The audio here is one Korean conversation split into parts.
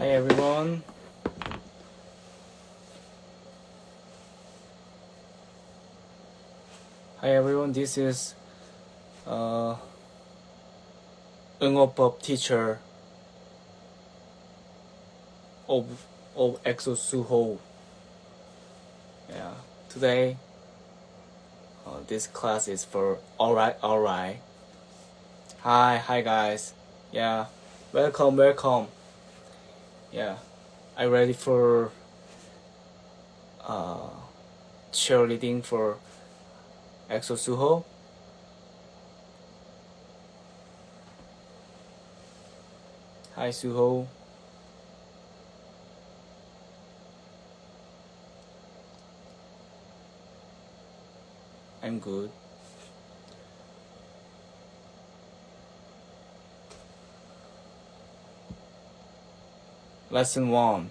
Hi everyone. Hi everyone, this is uh, Eungopop teacher of, of EXO Suho. Yeah, today uh, this class is for alright, alright. Hi, hi guys. Yeah, welcome, welcome. Yeah. I ready for uh, cheerleading for EXO Suho. Hi Suho. I'm good. Lesson 1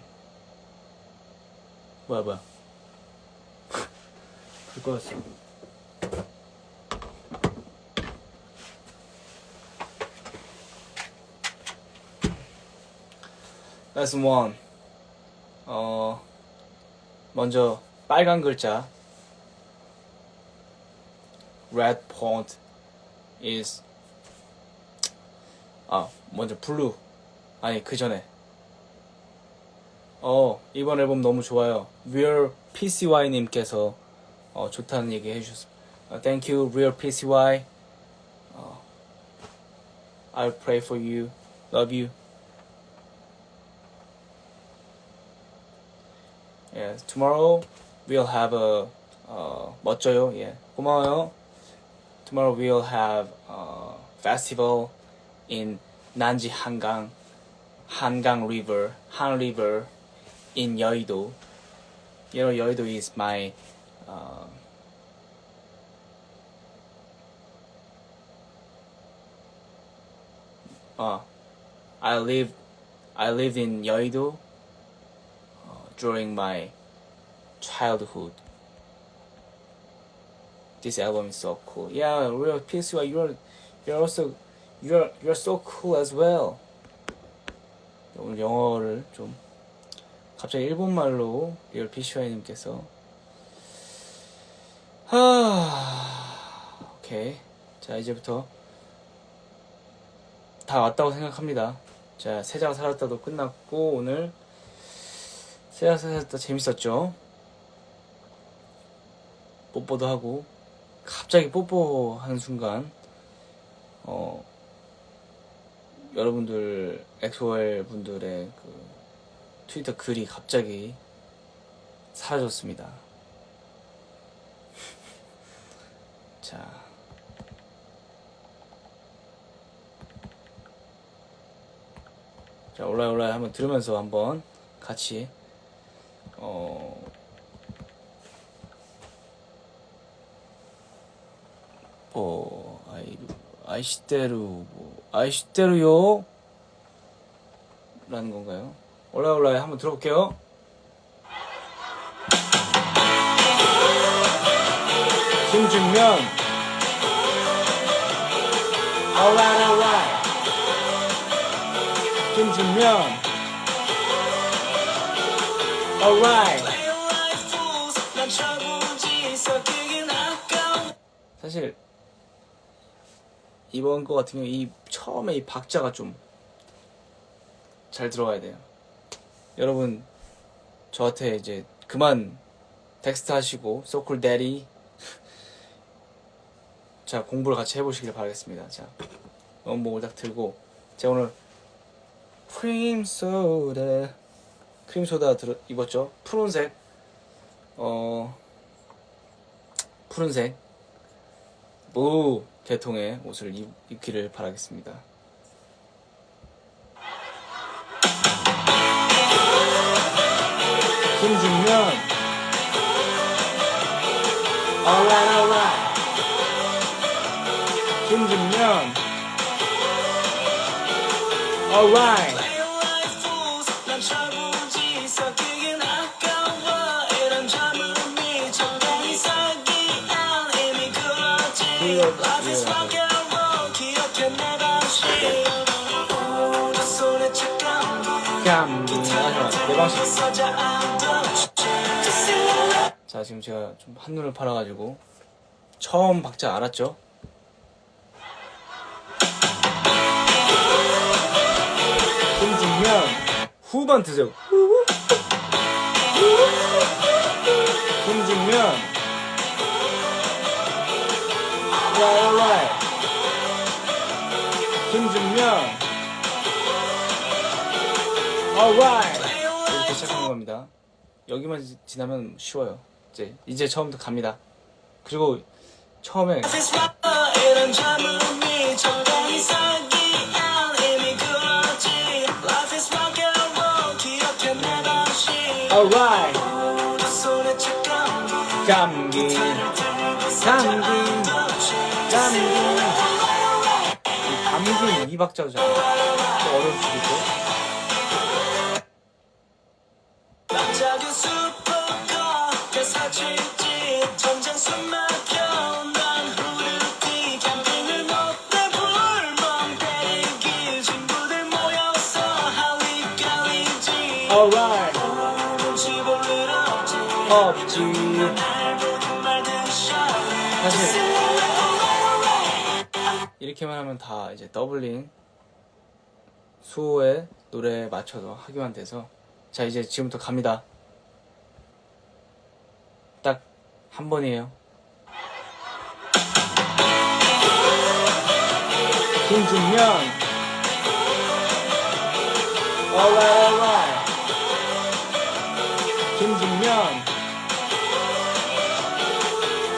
뭐야 뭐야 그거였어 Lesson 1 어, 먼저 빨간 글자. Red font is 아 먼저 블루 아니 그 전에 어 이번 앨범 너무 좋아요 Real PCY 님께서 어, 좋다는 얘기 해주셨습니다 어, Thank you Real PCY 어, I'll pray for you Love you Yeah, tomorrow we'll have a 어, 멋져요. 예, 고마워요. Tomorrow we'll have a festival in 한강, 한강 River, Han River in Yeouido. You know, Yeouido is my uh, uh, I lived I lived in Yeouido uh, during my childhood. This album is so cool. Yeah, real PSY, you're you're also you're you're so cool as well. 오늘 영어를 좀 갑자기 일본말로 리얼 PCY님께서 하 오케이 자 이제부터 다 왔다고 생각합니다. 자 세자가 살았다도 끝났고 오늘 세자가 살았다 재밌었죠? 뽀뽀도 하고 갑자기 뽀뽀하는 순간 어 여러분들 엑소엘 분들의 그 트위터 글이 갑자기 사라졌습니다. 자. 자, 올라요, 올라요. 한번 들으면서 한번 같이, 어, 뭐, 아이, 아이시테루, 뭐, 아이시테루요? 라는 건가요? 올라요. 한번 들어볼게요. 김준면. Alright, alright. 김준면. Alright. 사실 이번 거 같은 경우 이 처음에 이 박자가 좀 잘 들어가야 돼요. 여러분 저한테 이제 그만 텍스트 하시고 소쿨 데리 자 공부를 같이 해보시길 바라겠습니다. 자 원목을 딱 들고 제가 오늘 크림 소다 크림 소다 들 입었죠? 푸른색 어 푸른색 무 계통의 옷을 입, 입기를 바라겠습니다. 김준면 Alright alright 김준면 Alright 감기 꽝식. 자 지금 제가 좀 한눈을 팔아가지고 처음 박자 알았죠? 힘주면 후반 드세요. 힘주면 right. 힘주면 alright 이렇게 시작하는 겁니다. 여기만 지- 지나면 쉬워요. 이제 이제 처음부터 갑니다. 그리고 처음에 Alright. 감기 감기 감기 감기 2박자잖아 어려울 수도 있고. 없지. 사실 이렇게만 하면 다 이제 더블링 수호의 노래에 맞춰서 하기만 돼서 자 이제 지금부터 갑니다. 딱 한 번이에요. 김준면 alright alright 김준면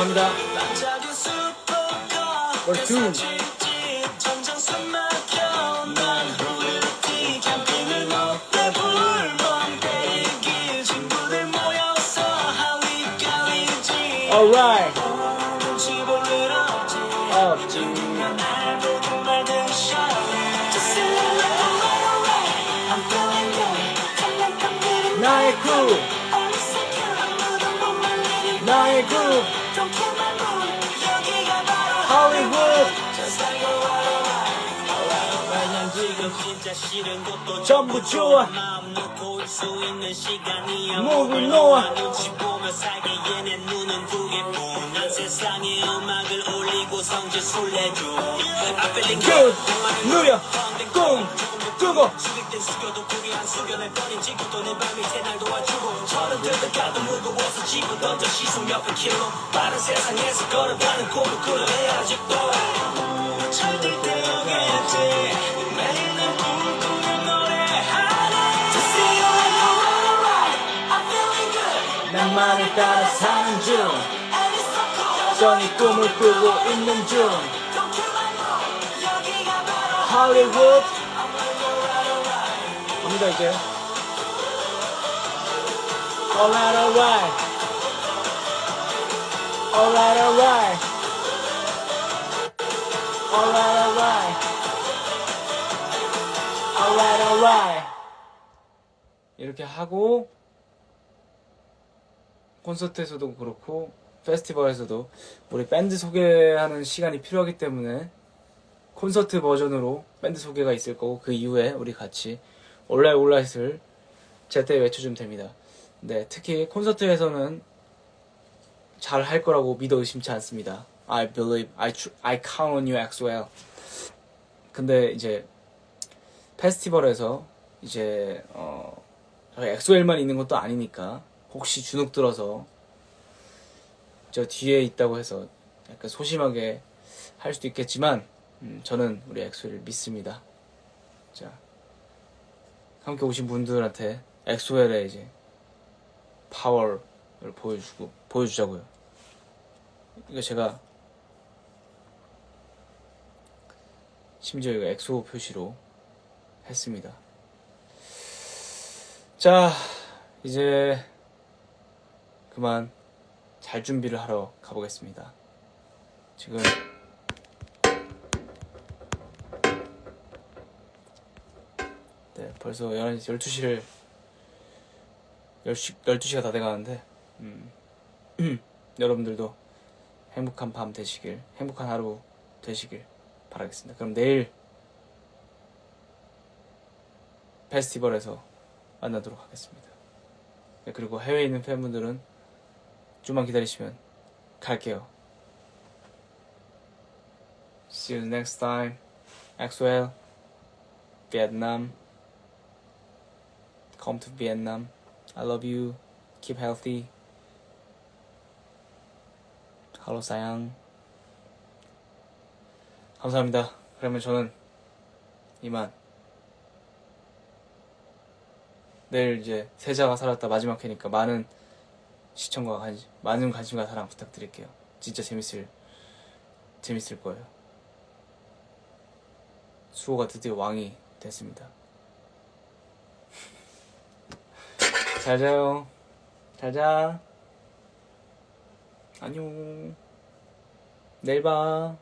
갑니다. 월투. 나의 그룹 나의 그룹 전부 좋아. 목을 놓아 눈치 보며 살게 얘네 눈은 두개뿐난 세상에 음악을 올리고 성질 술래줘 I'm feeling good. 누려. 꿈. 꾸고 수직된 숙여도 고개 안 숙여내 버린 지구도 내 발밑에 날 도와주고. 저는 들듯 가도 무거워서 집어 던져 시속 몇백 킬로. 빠른 세상에서 걸어가는 꿈을 꾸려내 아직도. 철들 때였겠지. 매일 날 꿈꾸는 노래하네 Just sing like a alright I'm feeling good. 나만을 따라 사는 중. And it's so cool. 여전히 꿈을 꾸고 있는 중. Don't kill my mood 여기가 바로 할 여기다 할게요. Alright, alright. Alright, alright. Alright, alright. Alright, alright. 이렇게 하고 콘서트에서도 그렇고 페스티벌에서도 우리 밴드 소개하는 시간이 필요하기 때문에 콘서트 버전으로 밴드 소개가 있을 거고 그 이후에 우리 같이 올라이 올라잇을 제때 외쳐주면 됩니다. 네, 특히 콘서트에서는 잘 할 거라고 믿어 의심치 않습니다. I believe, I, I count on you as well. 근데 이제 페스티벌에서 이제 어 엑소엘만 있는 것도 아니니까 혹시 주눅 들어서 저 뒤에 있다고 해서 약간 소심하게 할 수도 있겠지만 음, 저는 우리 엑소를 믿습니다. 자, 함께 오신 분들한테 엑소엘의 이제 파워를 보여주고 보여주자고요. 이거 제가 심지어 이거 엑소 표시로 했습니다. 자, 이제 그만 잘 준비를 하러 가보겠습니다. 지금 벌써 11시, 12시를 10시, 12시가 다 돼가는데 음, 여러분들도 행복한 밤 되시길 행복한 하루 되시길 바라겠습니다. 그럼 내일 페스티벌에서 만나도록 하겠습니다. 네, 그리고 해외에 있는 팬분들은 좀만 기다리시면 갈게요. See you next time. Axwell, Vietnam. Come to Vietnam. I love you. Keep healthy. Hello, 사양. 감사합니다. 그러면 저는 이만 내일 이제 세자가 살았다 마지막 회니까 많은 시청과 관심, 많은 관심과 사랑 부탁드릴게요. 진짜 재밌을 재밌을 거예요. 수호가 드디어 왕이 됐습니다. 잘 자요. 잘 자. 안녕. 내일 봐.